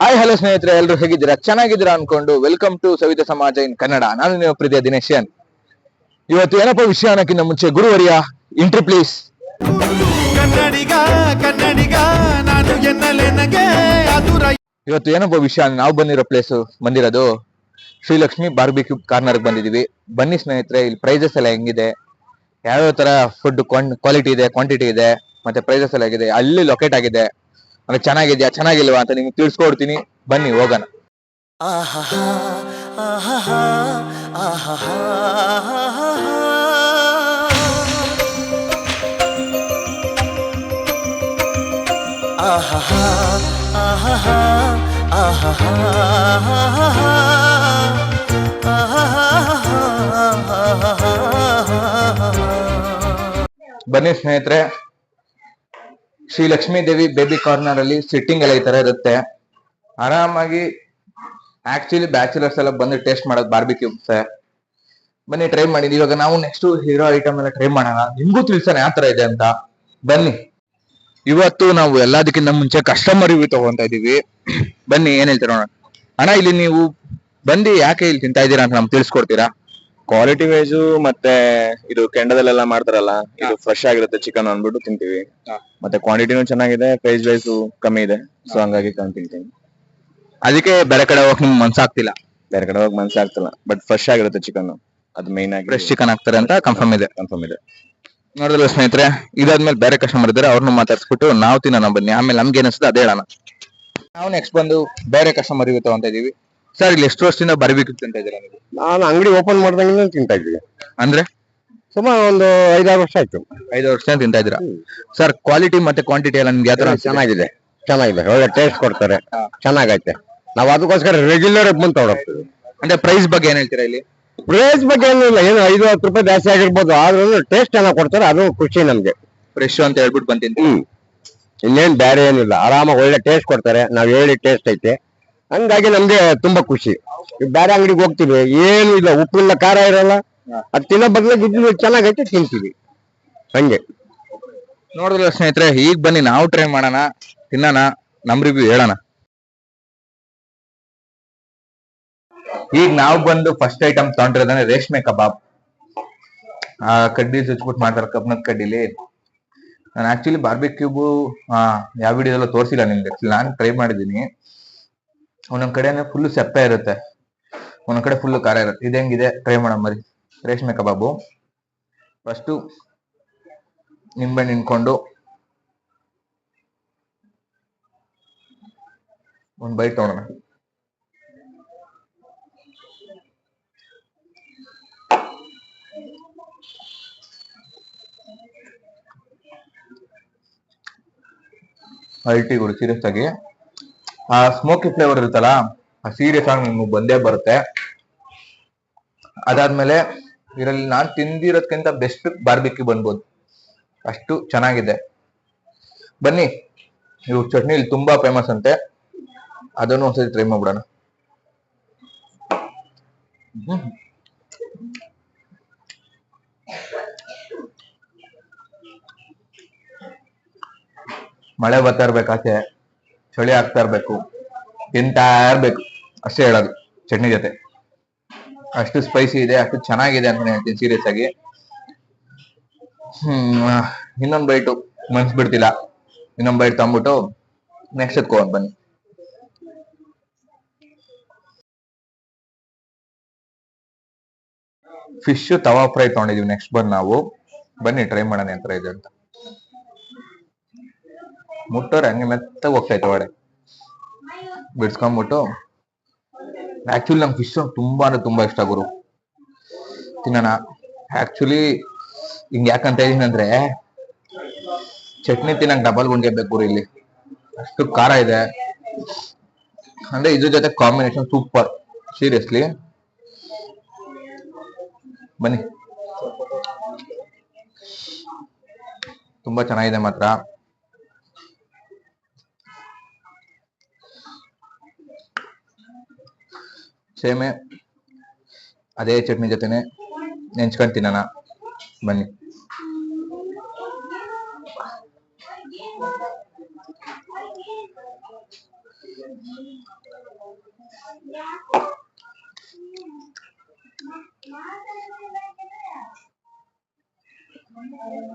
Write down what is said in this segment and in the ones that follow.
Hi hello ಸ್ನೇಹಿತರೆ ಎಲ್ಲರೂ ಹೇಗಿದ್ದೀರಾ? ಚೆನ್ನಾಗಿದ್ದೀರಾ ಅನ್ಕೊಂಡು ವೆಲ್ಕಮ್ ಟು ಸವಿತಾ ಸಮಾಜ ಇನ್ ಕನ್ನಡ ನಾನು ನಿಮ್ಮ ಪ್ರೀತಿಯ ದಿನೇಶನ್ ಇವತ್ತು ಏನಪ್ಪ ವಿಷಯ ಅನ್ನೋಕ್ಕಿಂತ ಮುಂಚೆ ಗುರುವರಿಯ ಇಂಟ್ರಿ ಪ್ಲೀಸ್ ಕನ್ನಡಿಗ ಕನ್ನಡಿಗ ನಾನು ಅದುರ ಇವತ್ತು ಏನಪ್ಪ ವಿಷಯ ನಾವು ಬಂದಿರೋ ಪ್ಲೇಸ್ ಬಂದಿರೋದು ಶ್ರೀಲಕ್ಷ್ಮಿ ಬಾರ್ಬಿಕ್ಯೂ ಕಾರ್ನರ್ಗೆ ಬಂದಿದೀವಿ ಬನ್ನಿ ಸ್ನೇಹಿತರೆ ಇಲ್ಲಿ ಪ್ರೈಸಸ್ ಎಲ್ಲ ಹೆಂಗಿದೆ? ಯಾವ್ಯಾವ ತರ ಫುಡ್ ಕ್ವಾಲಿಟಿ ಇದೆ ಕ್ವಾಂಟಿಟಿ ಇದೆ ಮತ್ತೆ ಪ್ರೈಸಸ್ ಎಲ್ಲ ಆಗಿದೆ ಅಲ್ಲಿ ಲೊಕೇಟ್ ಆಗಿದೆ. ಅಂದ್ರೆ ಚೆನ್ನಾಗಿದ್ಯಾ ಚೆನ್ನಾಗಿಲ್ವಾ ಅಂತ ನಿಮ್ಗೆ ತಿಳಿಸ್ಕೊಡ್ತೀನಿ. ಬನ್ನಿ ಹೋಗೋಣ. ಆಹಾ ಆಹಾ ಆಹಾ ಆಹಾ ಆಹಾ ಬನ್ನಿ ಸ್ನೇಹಿತರೆ ಶ್ರೀ ಲಕ್ಷ್ಮೀ ದೇವಿ ಬೇಬಿ ಕಾರ್ನರ್ ಅಲ್ಲಿ ಸಿಟ್ಟಿಂಗ್ ಎಲ್ಲ ಈ ತರ ಇರುತ್ತೆ. ಆರಾಮಾಗಿ ಆಕ್ಚುಲಿ ಬ್ಯಾಚುಲರ್ಸ್ ಎಲ್ಲ ಬಂದು ಟೇಸ್ಟ್ ಮಾಡೋದು ಬಾರ್ಬಿಕ್ಯೂಸ್ ಬನ್ನಿ ಟ್ರೈ ಮಾಡಿ, ಇವಾಗ ನಾವು ನೆಕ್ಸ್ಟ್ ಹೀರೋ ಐಟಮ್ ಎಲ್ಲ ಟ್ರೈ ಮಾಡೋಣ. ನಿಮ್ಗೂ ತಿಳ್ಸೋಣ ಯಾವ ತರ ಇದೆ ಅಂತ. ಬನ್ನಿ. ಇವತ್ತು ನಾವು ಎಲ್ಲದಕ್ಕಿಂತ ಮುಂಚೆ ಕಸ್ಟಮರ್ ರಿವ್ಯೂ ತಗೊಂತ ಇದೀವಿ. ಬನ್ನಿ, ಏನ್ ಹೇಳ್ತೀರ ನೋಡೋಣ. ಅಣ್ಣ, ಇಲ್ಲಿ ನೀವು ಬಂದು ಯಾಕೆ ಇಲ್ಲಿ ತಿಂತಾ ಇದ್ದೀರಾ ಅಂತ ನಮ್ಗೆ ತಿಳಿಸ್ಕೊಡ್ತೀರಾ? ಕ್ವಾಲಿಟಿ ವೈಸ್ ಮತ್ತೆ ಇದು ಕೆಂಡದಲ್ಲೆಲ್ಲ ಮಾಡ್ತಾರಲ್ಲ ಇದು ಫ್ರೆಶ್ ಆಗಿರುತ್ತೆ ಚಿಕನ್ ಅಂದ್ಬಿಟ್ಟು ತಿಂತೀವಿ. ಮತ್ತೆ ಕ್ವಾಂಟಿಟಿನೂ ಚೆನ್ನಾಗಿದೆ ಪ್ರೈಸ್ ವೈಸ್ ಕಮ್ಮಿ ಇದೆ ಸೊ ಹಂಗಾಗಿ ಕಮ್ಮಿ ತಿಂತೀನಿ. ಅದಕ್ಕೆ ಬೇರೆ ಕಡೆ ಹೋಗಕ್ ನಿಮ್ಗೆ ಮನ್ಸಾಗ್ತಿಲ್ಲ ಬೇರೆ ಕಡೆ ಹೋಗಿ ಮನ್ಸಾಗ್ತಿಲ್ಲ ಬಟ್ ಫ್ರೆಶ್ ಆಗಿರುತ್ತೆ ಚಿಕನ್ ಅದು ಮೇನ್ ಆಗಿ ಫ್ರೆಶ್ ಚಿಕನ್ ಹಾಕ್ತಾರೆ ಅಂತ ಕನ್ಫರ್ಮ್ ಇದೆ. ಕನ್ಫರ್ಮ್ ಇದೆ. ನೋಡಿದ್ರೆ ಸ್ನೇಹಿತರೆ ಇದಾದ್ಮೇಲೆ ಬೇರೆ ಕಸ್ಟಮರ್ ಇದ್ದಾರೆ ಅವ್ರನ್ನ ಮಾತಾಡ್ಸ್ಬಿಟ್ಟು ನಾವು ತಿನ್ನೋಣ ಬನ್ನಿ. ಆಮೇಲೆ ನಮ್ಗೆ ಏನಿಸ್ತದೆ ಅದೇ ಹೇಳೋಣ. ನಾವು ನೆಕ್ಸ್ಟ್ ಬಂದು ಬೇರೆ ಕಸ್ಟಮರ್ ಇವತ್ತು ಅಂತ ಇದೀವಿ. ಸರ್ ಇಲ್ಲಿ ಎಷ್ಟು ವರ್ಷದಿಂದ ಬರಬೇಕು ತಿಂತ ಇದ್ದೀರಾ ನೀವು? ನಾನು ಅಂಗಡಿ ಓಪನ್ ಮಾಡ್ದಂಗಿಂದ ತಿಂತಾ ಇದ್ದೀವಿ ಅಂದ್ರೆ? ಸುಮಾರು ಒಂದು ಐದಾರು ವರ್ಷ ಆಯ್ತು. ಐದು ವರ್ಷದಿಂದ ತಿಂತಾ ಇದ್ದೀರಾ? ಸರ್ ಕ್ವಾಲಿಟಿ ಮತ್ತೆ ಕ್ವಾಂಟಿಟಿ ಎಲ್ಲ ನಿಮ್ಗೆ ಯಾವ? ಚೆನ್ನಾಗಿದೆ ಚೆನ್ನಾಗಿದೆ. ಒಳ್ಳೆ ಟೇಸ್ಟ್ ಕೊಡ್ತಾರೆ. ಚೆನ್ನಾಗೈತೆ. ನಾವು ಅದಕ್ಕೋಸ್ಕರ ರೆಗ್ಯುಲರ್ ಬಂದು ತಗೊಂಡೋಗ್ತೀವಿ ಅಂದ್ರೆ ಪ್ರೈಸ್ ಬಗ್ಗೆ ಏನ್ ಹೇಳ್ತೀರಾ ಇಲ್ಲಿ? ಪ್ರೈಸ್ ಬಗ್ಗೆ ಏನಿಲ್ಲ ಏನು ಐದು ಹತ್ತು ರೂಪಾಯಿ ಜಾಸ್ತಿ ಆಗಿರ್ಬೋದು. ಆದ್ರೂ ಟೇಸ್ಟ್ ಚೆನ್ನಾಗಿ ಕೊಡ್ತಾರೆ. ಅದು ಖುಷಿ ನಮ್ಗೆ. ಫ್ರೆಶ್ ಅಂತ ಹೇಳ್ಬಿಟ್ಟು ಹ್ಮ್. ಇನ್ನೇನ್ ಬೇರೆ ಏನಿಲ್ಲ. ಆರಾಮಾಗಿ ಒಳ್ಳೆ ಟೇಸ್ಟ್ ಕೊಡ್ತಾರೆ. ನಾವ್ ಹೇಳಿ ಟೇಸ್ಟ್ ಐತೆ. ಹಂಗಾಗಿ ನಮ್ಗೆ ತುಂಬಾ ಖುಷಿ. ಬೇರೆ ಅಂಗಡಿಗೆ ಹೋಗ್ತೀವಿ, ಏನು ಇಲ್ಲ ಉಪ್ಪಿಲ್ಲ ಖಾರ ಇರಲ್ಲ. ಅದ್ ತಿನ್ನೋ ಬದಲಾಗಿ ಇದು ಚೆನ್ನಾಗೈತೆ ತಿಂತೀವಿ. ಹಂಗೆ. ನೋಡಿದ್ರೆ ಸ್ನೇಹಿತರೆ, ಈಗ ಬನ್ನಿ, ನಾವು ಟ್ರೈ ಮಾಡೋಣ, ತಿನ್ನೋಣ, ನಮ್ ರಿವ್ಯೂ ಹೇಳೋಣ. ಈಗ ನಾವು ಬಂದು ಫಸ್ಟ್ ಐಟಮ್ ತಗೊಂಡಿರೋದಂದ್ರೆ ರೇಷ್ಮೆ ಕಬಾಬ್. ಆ ಕಡ್ಡಿ ಚುಚ್ಬಿಟ್ಟು ಮಾಡ್ತಾರೆ ಕಬ್ನದ ಕಡ್ಡಿಲಿ. ನಾನು ಆಕ್ಚುಲಿ ಬಾರ್ಬಿಕ್ಯೂಬು ಯಾವ ವಿಡಿಯೋದಲ್ಲೂ ತೋರಿಸಿಲ್ಲ ನಿಮ್ಗೆ. ನಾನು ಟ್ರೈ ಮಾಡಿದ್ದೀನಿ. ಒಂದೊಂದ್ ಕಡೆ ಫುಲ್ ಸೆಪ್ಪೆ ಇರುತ್ತೆ. ಒಂದೊಂದ್ ಕಡೆ ಫುಲ್ ಖಾರ ಇರುತ್ತೆ. ಇದು ಟ್ರೈ ಮಾಡೋಣ ಮರಿ. ರೇಷ್ಮೆ ಕಬಾಬು. ಫಸ್ಟು ನಿಂಬೆ ನಿನ್ಕೊಂಡು ಒಂದ್ ಬೈಟ್ ತಗೊಳ್ಳೋಣ ಅಲ್ಟಿ ಗುರು ಸೀರಿಯಸ್ ಆಗಿ ಆ ಸ್ಮೋಕಿ ಫ್ಲೇವರ್ ಇರುತ್ತಲ್ಲ, ಆ ಸೀರಿಯಸ್ ಆಗಿ ನಿಮ್ಗೆ ಬಂದೇ ಬರುತ್ತೆ. ಅದಾದ್ಮೇಲೆ ಇದರಲ್ಲಿ ನಾನ್ ತಿಂದಿರೋದ್ಕಿಂತ ಬೆಸ್ಟ್ ಬಾರ್ಬಿಕ್ಯೂ ಬಂದ್ಬೋದು. ಅಷ್ಟು ಚೆನ್ನಾಗಿದೆ. ಬನ್ನಿ ಇವು ಚಟ್ನಿ ಇಲ್ಲಿ ತುಂಬಾ ಫೇಮಸ್ ಅಂತೆ. ಅದನ್ನು ಒಂದ್ಸತಿ ಟ್ರೈ ಮಾಡ್ಬಿಡೋಣ. ಮಳೆ ಬರ್ತಾ ಇರ್ಬೇಕು ಆಚೆ. ಚಳಿ ಆಗ್ತಾ ಇರ್ಬೇಕು, ತಿಂತಾ ಇರ್ಬೇಕು, ಅಷ್ಟೇ ಹೇಳೋದು, ಚಟ್ನಿ ಜೊತೆ. ಅಷ್ಟು ಸ್ಪೈಸಿ ಇದೆ, ಅಷ್ಟು ಚೆನ್ನಾಗಿದೆ ಅಂತ ಹೇಳ್ತೀನಿ ಸೀರಿಯಸ್ ಆಗಿ. ಹ್ಮ್ ಇನ್ನೊಂದ್ ಬೈಟು ಮನ್ಸ್ ಬಿಡ್ತಿಲ್ಲ. ಇನ್ನೊಂದ್ ಬೈಟ್ ತಗೊಂಡ್ಬಿಟ್ಟು ನೆಕ್ಸ್ಟ್ ಎತ್ಕೊಂಡ್ ಬನ್ನಿ. ಫಿಶ್ ತವಾ ಫ್ರೈ ತಗೊಂಡಿದೀವಿ ನೆಕ್ಸ್ಟ್ ಬಂದು ನಾವು. ಬನ್ನಿ ಟ್ರೈ ಮಾಡೋಣ ಎಂತರ ಇದೆ ಅಂತ. ಮುಟ್ಟೋರೆ ಹಂಗೆ ಮೆತ್ತ ಹೋಗ್ತೈತೆ ಒಳಗಡೆ. ಬಿಡ್ಸ್ಕೊಂಬಿಟ್ಟು. ಆಕ್ಚುಲಿ ನಂಗೆ ಫಿಶ್ ತುಂಬಾ ಅಂದ್ರೆ ತುಂಬಾ ಇಷ್ಟ ಗುರು. ತಿನ್ನೋಣ. ಆಕ್ಚುಲಿ ಹಿಂಗ್ ಯಾಕಂತ ಅಂದ್ರೆ ಚಟ್ನಿ ತಿನ್ನಕ್ ಡಬಲ್ ಗುಂಡಿಗೆ ಬೇಕು ಗುರು ಇಲ್ಲಿ. ಅಷ್ಟು ಖಾರ ಇದೆ. ಅಂದ್ರೆ ಇದ್ರ ಜೊತೆ ಕಾಂಬಿನೇಷನ್ ಸೂಪರ್ ಸೀರಿಯಸ್ಲಿ ಬನ್ನಿ. ತುಂಬಾ ಚೆನ್ನಾಗಿದೆ ಮಾತ್ರ. ಸೇಮೆ, ಅದೇ ಚಟ್ನಿ ಜೊತೆನೆ ನೆಂಚ್ಕೊಂಡು ತಿನ್ನೋಣ. ಬನ್ನಿ.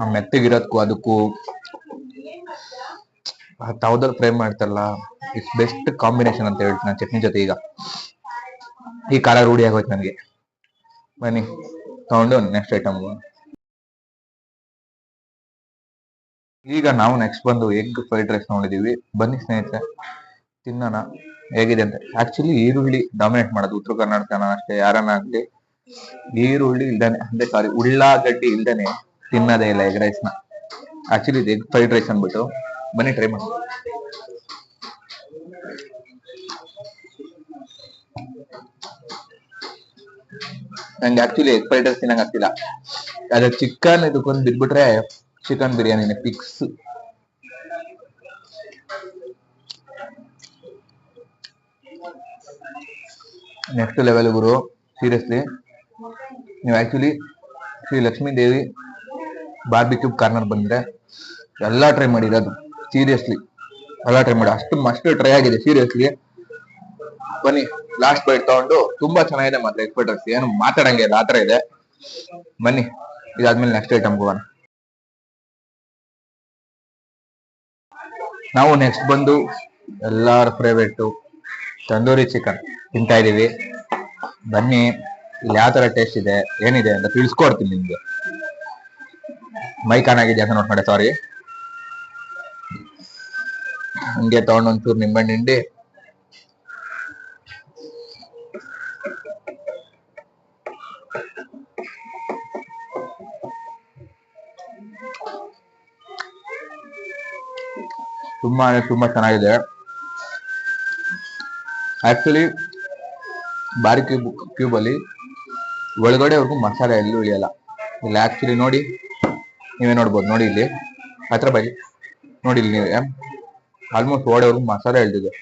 ಆ ಮೆತ್ತಗಿರೋದಕ್ಕೂ ಅದಕ್ಕೂ ತವದಲ್ಲಿ ಫ್ರೈ ಮಾಡ್ತಾರಲ್ಲ, ಇಟ್ಸ್ ಬೆಸ್ಟ್ ಕಾಂಬಿನೇಷನ್ ಅಂತ ಹೇಳ್ತೀನಿ ಚಟ್ನಿ ಜೊತೆ ಈಗ. ಈ ಖಾರ ರೂಢಿ ಆಗೋಯ್ತು ನನಗೆ. ಬನ್ನಿ, ತಗೊಂಡು ನೆಕ್ಸ್ಟ್ ಐಟಮ್ ಈಗ ನಾವು ನೆಕ್ಸ್ಟ್ ಬಂದು ಎಗ್ ಫ್ರೈಡ್ ರೈಸ್ ನೋಡಿದೀವಿ. ಬನ್ನಿ ಸ್ನೇಹಿತರೆ, ತಿನ್ನೋಣ. ಹೇಗಿದೆ ಅಂತ. ಆಕ್ಚುಲಿ ಈರುಳ್ಳಿ ಡಾಮಿನೇಟ್ ಮಾಡೋದು ಉತ್ತರ ಕರ್ನಾಟಕನ ಅಷ್ಟೇ, ಯಾರನ್ನ ಆಗ್ಲಿ. ಈರುಳ್ಳಿ ಇಲ್ದಾನೆ ಅಂದ್ರೆ ಸಾರಿ ಉಳ್ಳಾಗಡ್ಡಿ ಇಲ್ದಾನೆ ತಿನ್ನೋದೇ ಇಲ್ಲ ಎಗ್ ರೈಸ್ನ. ಆಕ್ಚುಲಿ ಇದು ಎಗ್ ಫ್ರೈಡ್ ರೈಸ್ ಅಂದ್ಬಿಟ್ಟು. ಬನ್ನಿ ಟ್ರೈ ಮಾಡಿ. ನಂಗೆ ಆಕ್ಚುಲಿ ಎಗ್ ಫ್ರೈಡ್ ರೈಸ್ ತಿನ್ನಂಗ್ ಆಗ್ತಿಲ್ಲ. ಅದ್ರ ಚಿಕನ್ ಇದಕ್ಕೊಂದು ಬಿಟ್ಬಿಟ್ರೆ chicken biryani fix next level ಗುರು ಸೀರಿಯಸ್ಲಿ ನೀವು actually Shri Lakshmi Devi barbecue corner ಬಂದ್ರೆ ಎಲ್ಲಾ ಟ್ರೈ ಮಾಡಿರೋದು ಸೀರಿಯಸ್ಲಿ ಎಲ್ಲಾ ಟ್ರೈ ಮಾಡಿ. ಅಷ್ಟು ಮಸ್ಟ್ ಟ್ರೈ ಆಗಿದೆ ಸೀರಿಯಸ್ಲಿ ಬನ್ನಿ. ಲಾಸ್ಟ್ ಬೈಟ್ ತಗೊಂಡು ತುಂಬಾ ಚೆನ್ನಾಗಿದೆ ಮಾತ್ರ ಎಕ್ಸ್ಪರ್ಟ್ ಏನು ಮಾತಾಡಂಗೆ ಇಲ್ಲ ಆತರ ಇದೆ. ಬನ್ನಿ, ಇದಾದ್ಮೇಲೆ ನೆಕ್ಸ್ಟ್ ಐಟಮ್ ಹೋಗೋಣ ನಾವು ನೆಕ್ಸ್ಟ್ ಬಂದು ಎಲ್ಲಾರ ಫೇವ್ರೇಟ್ ತಂದೂರಿ ಚಿಕನ್ ತಿಂತಾ ಇದೀವಿ. ಬನ್ನಿ, ಇಲ್ಲಿ ಯಾವ ತರ ಟೇಸ್ಟ್ ಇದೆ, ಏನಿದೆ ಅಂತ ತಿಳಿಸ್ಕೊಡ್ತೀನಿ ನಿಮ್ಗೆ. ಮೈಕ್ ಆನ್ ಆಗಿದೆ ಅಂತ ನೋಟ್ ಮಾಡಿ ಸಾರಿ ಹಿಂಗೆ ತಗೊಂಡು ಒಂಚೂರು ನಿಂಬೆಹಣ್ಣು ಹಿಂಡಿ ತುಂಬಾ ತುಂಬಾ ಚೆನ್ನಾಗಿದೆ. ಆಕ್ಚುಲಿ ಬಾರಿ ಕ್ಯೂಬ್ ಅಲ್ಲಿ ಒಳಗಡೆವರೆಗೂ ಮಸಾಲೆ ಎಲ್ಲೂ ಇಳಿಯಲ್ಲ. ಇಲ್ಲಿ ಆಕ್ಚುಲಿ ನೋಡಿ, ನೀವೇ ನೋಡ್ಬೋದು, ನೋಡಿ ಇಲ್ಲಿ. ಹತ್ರ ಬನ್ನಿ. ನೋಡಿ ಇಲ್ಲಿ ನೀವೇ. ಆಲ್ಮೋಸ್ಟ್ ಓಡೆವರೆಗೂ ಮಸಾಲೆ ಎಳ್ದಿದೆ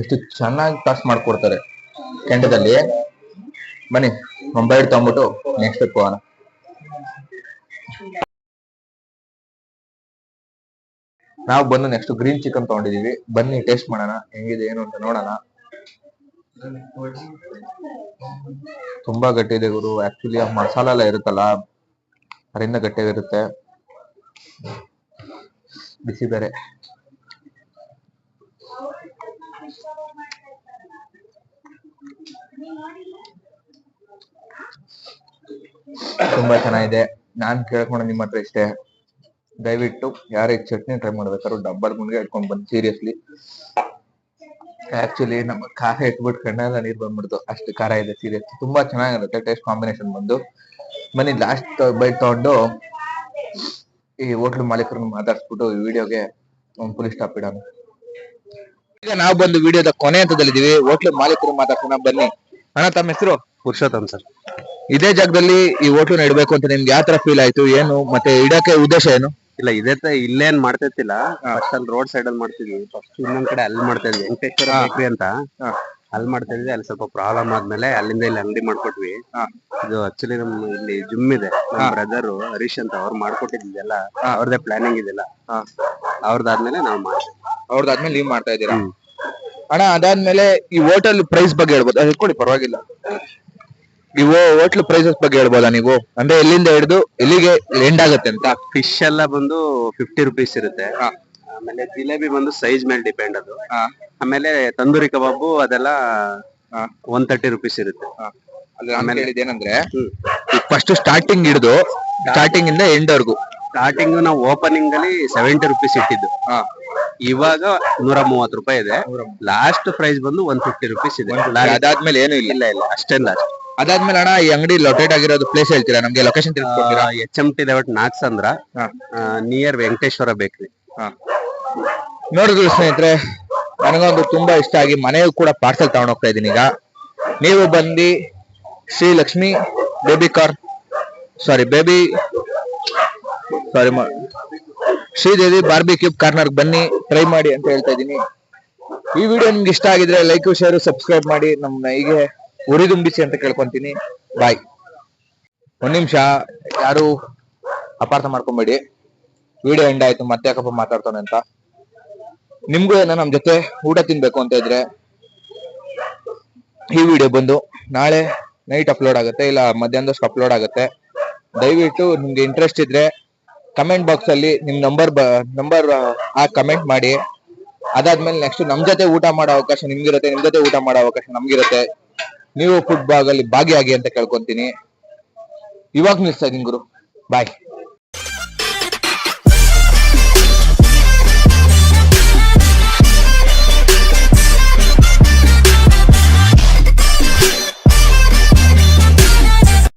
ಎಷ್ಟು ಚೆನ್ನಾಗಿ ಟಾಸ್ ಮಾಡ್ಕೊಡ್ತಾರೆ ಕೆಂಡದಲ್ಲಿ. ಬನ್ನಿ ಮುಂಬೈ ತಗೊಂಬಿಟ್ಟು ನೆಕ್ಸ್ಟ್ ಹೋಗೋಣ. ನಾವು ಬಂದು ನೆಕ್ಸ್ಟ್ ಗ್ರೀನ್ ಚಿಕನ್ ತಗೊಂಡಿದೀವಿ. ಬನ್ನಿ ಟೇಸ್ಟ್ ಮಾಡೋಣ. ಹೆಂಗಿದೆ, ಏನು ಅಂತ ನೋಡೋಣ. ತುಂಬಾ ಗಟ್ಟಿ ಇದೆ ಗುರು. ಆಕ್ಚುಲಿ ಆ ಮಸಾಲ ಎಲ್ಲ ಇರುತ್ತಲ್ಲ, ಅದರಿಂದ ಗಟ್ಟಿಯಾಗಿರುತ್ತೆ. ಬಿಸಿ ಬೇರೆ. ತುಂಬಾ ಚೆನ್ನಾಗಿದೆ. ನಾನ್ ಕೇಳ್ಕೊಂಡು ನಿಮ್ಮ ಹತ್ರ ಇಷ್ಟೇ. ದಯವಿಟ್ಟು ಯಾರೇ ಚಟ್ನಿ ಟ್ರೈ ಮಾಡ್ಬೇಕಾದ್ರು ಡಬ್ಬರ್ ಮುಂದೆ ಇಟ್ಕೊಂಡ್ ಬಂದ್ ಸೀರಿಯಸ್ಲಿ ಆಕ್ಚುಲಿ ನಮ್ಮ ಖಾರ ಇಟ್ಬಿಟ್ಟು ಕಣ್ಣೆಲ್ಲ ನೀರ್ ಬಂದ್ಬಿಡ್ತು. ಅಷ್ಟು ಖಾರ ಇದೆ ಸೀರಿಯಸ್ ತುಂಬಾ ಚೆನ್ನಾಗಿರುತ್ತೆ ಟೇಸ್ಟ್ ಕಾಂಬಿನೇಷನ್ ಬಂದು. ಬನ್ನಿ ಲಾಸ್ಟ್ ಬೈಟ್ ತಗೊಂಡು ಈ ಹೋಟ್ಲ್ ಮಾಲೀಕರನ್ನ ಮಾತಾಡ್ಸ್ಬಿಟ್ಟು ಈ ವಿಡಿಯೋಗೆ ಒಂದು ಪುಲಿ ಸ್ಟಾಪ್ ಇಡೋಣ. ಈಗ ನಾವು ಬಂದು ವಿಡಿಯೋದ ಕೊನೆ ಹಂತದಲ್ಲಿದ್ದೀವಿ ಹೋಟ್ಲು ಮಾಲೀಕರು ಮಾತಾಡ್ಸೋಣ. ಬನ್ನಿ. ಅಣ್ಣ ತಮ್ಮ ಹೆಸರು? ಪುರುಷೋತ್ತಮ್ ಸರ್. ಇದೇ ಜಾಗದಲ್ಲಿ ಈ ಹೋಟ್ಲು ಇಡಬೇಕು ಅಂತ ನಿಮ್ಗೆ ಯಾವ ತರ ಫೀಲ್ ಆಯ್ತು? ಏನು? ಮತ್ತೆ ಇಡಕ್ಕೆ ಉದ್ದೇಶ ಏನು? ಇಲ್ಲ ಇದೆ ತ ಇಲ್ಲೇನ್ ಮಾಡ್ತಿರ್ತಿಲ್ಲ. ಫಸ್ಟ್ ಅಲ್ಲಿ ರೋಡ್ ಸೈಡ್ ಅಲ್ಲಿ ಮಾಡ್ತಿದ್ವಿ. ಫಸ್ಟ್ ಇನ್ನೊಂದ್ ಕಡೆ ಅಲ್ಲಿ ಮಾಡ್ತಾ ಇದ್ವಿ ವೆಂಕಟೇಶ್ವರ ಬೇಕ್ರಿ ಅಂತ. ಅಲ್ಲಿ ಮಾಡ್ತಾ ಇದ್ವಿ ಅಲ್ಲಿ ಸ್ವಲ್ಪ ಪ್ರಾಬ್ಲಮ್ ಆದ್ಮೇಲೆ ಅಲ್ಲಿಂದ ಇಲ್ಲಿ ಅಂಗಡಿ ಮಾಡ್ಕೊಟ್ವಿ. ಇದು ಆಕ್ಚುಲಿ ನಮ್ ಇಲ್ಲಿ ಜಿಮ್ ಇದೆ. ನಮ್ ಬ್ರದರ್ ಹರೀಶ್ ಅಂತ ಅವ್ರು ಮಾಡ್ಕೊಟ್ಟಿದ್ದೆಲ್ಲ ಅವ್ರದೇ ಪ್ಲಾನಿಂಗ್ ಇದೆಲ್ಲ. ಅವ್ರದ್ದಾದ್ಮೇಲೆ ನಾವು ಮಾಡ್ತೀವಿ ಅವ್ರದ್ದಾದ್ಮೇಲೆ ನೀವ್ ಮಾಡ್ತಾ ಇದ್ದೀರಾ? ಅಣ್ಣ ಅದಾದ್ಮೇಲೆ ಈ ಹೋಟೆಲ್ ಪ್ರೈಸ್ ಬಗ್ಗೆ ಹೇಳ್ಬೋದು. ಅದು ಕೊಡಿ ಪರವಾಗಿಲ್ಲ. ಈ ಹೋಟ್ಲ್ ಪ್ರೈಸಸ್ ಬಗ್ಗೆ ಹೇಳ್ಬೋದಾ ನೀವು? ಅಂದ್ರೆ ಎಲ್ಲಿಂದ ಹಿಡಿದು ಎಲ್ಲಿಗೆ ಎಂಡ್ ಆಗುತ್ತೆ ಅಂತ? ಫಿಶ್ ಎಲ್ಲ ಬಂದು ಫಿಫ್ಟಿ ರುಪೀಸ್ ಇರುತ್ತೆ. ಆಮೇಲೆ ಜಿಲೇಬಿ ಬಂದು ಸೈಜ್ ಮೇಲೆ ಡಿಪೆಂಡ್ ಅದು. ಆಮೇಲೆ ತಂದೂರಿ ಕಬಾಬು ಅದೆಲ್ಲ ಒನ್ ತರ್ಟಿ ರುಪೀಸ್ ಇರುತ್ತೆ. ಆಮೇಲೆ ಏನಂದ್ರೆ ಫಸ್ಟ್ ಸ್ಟಾರ್ಟಿಂಗ್ ಹಿಡಿದು ಸ್ಟಾರ್ಟಿಂಗ್ ಇಂದ ಎಂಡ್ ವರ್ಗು. ಸ್ಟಾರ್ಟಿಂಗ್ ನಾವು ಓಪನಿಂಗ್ ಅಲ್ಲಿ ಸೆವೆಂಟಿ ರುಪೀಸ್ ಇಟ್ಟಿದ್ದು. ಇವಾಗ ನೂರ ಮೂವತ್ತು ರೂಪಾಯಿ ಇದೆ. ಲಾಸ್ಟ್ ಪ್ರೈಸ್ ಬಂದು ಒನ್ ಫಿಫ್ಟಿ ರುಪೀಸ್ ಇದೆ. ಅದಾದ್ಮೇಲೆ ಏನು ಇಲ್ಲ. ಇಲ್ಲ ಇಲ್ಲ. ಅಷ್ಟೇ ಲಾಸ್ಟ್ ಅದಾದ್ಮೇಲೆ ಅಣ್ಣ ಈ ಅಂಗಡಿ ಲೊಕೇಟ್ ಆಗಿರೋದು ಪ್ಲೇಸ್ ಹೇಳ್ತೀರಾ? ನಮ್ಗೆ location ತಿಳಿಸ್ಕೊಡ್ತೀರಾ? H M T layout Nagasandra near Venkateshwara bakery ನೋಡಿದ್ರು ಸ್ನೇಹಿತರೆ ನನಗೊಂದು ತುಂಬಾ ಇಷ್ಟ ಆಗಿ ಮನೆಯೂ ಕೂಡ ಪಾರ್ಸೆಲ್ ತಗೊಂಡ್ ಹೋಗ್ತಾ ಇದ್ದೀನಿ ಈಗ. ನೀವು ಬಂದು Shri Lakshmi baby car sorry baby sorry Shridevi barbecue corner ಬನ್ನಿ ಟ್ರೈ ಮಾಡಿ ಅಂತ ಹೇಳ್ತಾ ಇದ್ದೀನಿ. ಈ ವಿಡಿಯೋ ನಿಮ್ಗೆ ಇಷ್ಟ ಆಗಿದ್ರೆ ಲೈಕ್ ಶೇರ್ ಸಬ್ಸ್ಕ್ರೈಬ್ ಮಾಡಿ. ನಮ್ಮ ಹೀಗೆ ಉರಿದುಂಬಿಸಿ ಅಂತ ಕೇಳ್ಕೊಂತೀನಿ. ಬಾಯ್ ಒಂದ್ ನಿಮಿಷ. ಯಾರು ಅಪಾರ್ಥ ಮಾಡ್ಕೊಂಬೇಡಿ. ವಿಡಿಯೋ ಎಂಡ್ ಆಯ್ತು, ಮತ್ತೆ ಯಾಕಪ್ಪ ಮಾತಾಡ್ತಾನೆ ಅಂತ. ನಿಮ್ಗೂ ಏನೋ ನಮ್ ಜೊತೆ ಊಟ ತಿನ್ಬೇಕು ಅಂತ ಇದ್ರೆ ಈ ವಿಡಿಯೋ ಬಂದು ನಾಳೆ ನೈಟ್ ಅಪ್ಲೋಡ್ ಆಗುತ್ತೆ, ಇಲ್ಲ ಮಧ್ಯಾಹ್ನದಷ್ಟು ಅಪ್ಲೋಡ್ ಆಗುತ್ತೆ. ದಯವಿಟ್ಟು ನಿಮ್ಗೆ ಇಂಟ್ರೆಸ್ಟ್ ಇದ್ರೆ ಕಮೆಂಟ್ ಬಾಕ್ಸ್ ಅಲ್ಲಿ ನಿಮ್ ನಂಬರ್ ನಂಬರ್ ಆ ಕಮೆಂಟ್ ಮಾಡಿ. ಅದಾದ್ಮೇಲೆ ನೆಕ್ಸ್ಟ್ ನಮ್ ಜೊತೆ ಊಟ ಮಾಡೋ ಅವಕಾಶ ನಿಮ್ಗಿರುತ್ತೆ, ನಿಮ್ ಜೊತೆ ಊಟ ಮಾಡೋ ಅವಕಾಶ ನಮ್ಗಿರುತ್ತೆ. ನೀವು ಫುಟ್ಬಾಲ್ ಅಲ್ಲಿ ಭಾಗಿಯಾಗಿ ಅಂತ ಕೇಳ್ಕೊಂತೀನಿ. ಇವಾಗ ನಿಲ್ಸ್ತಾ ಇದೀನಿ ಗುರು. ಬಾಯ್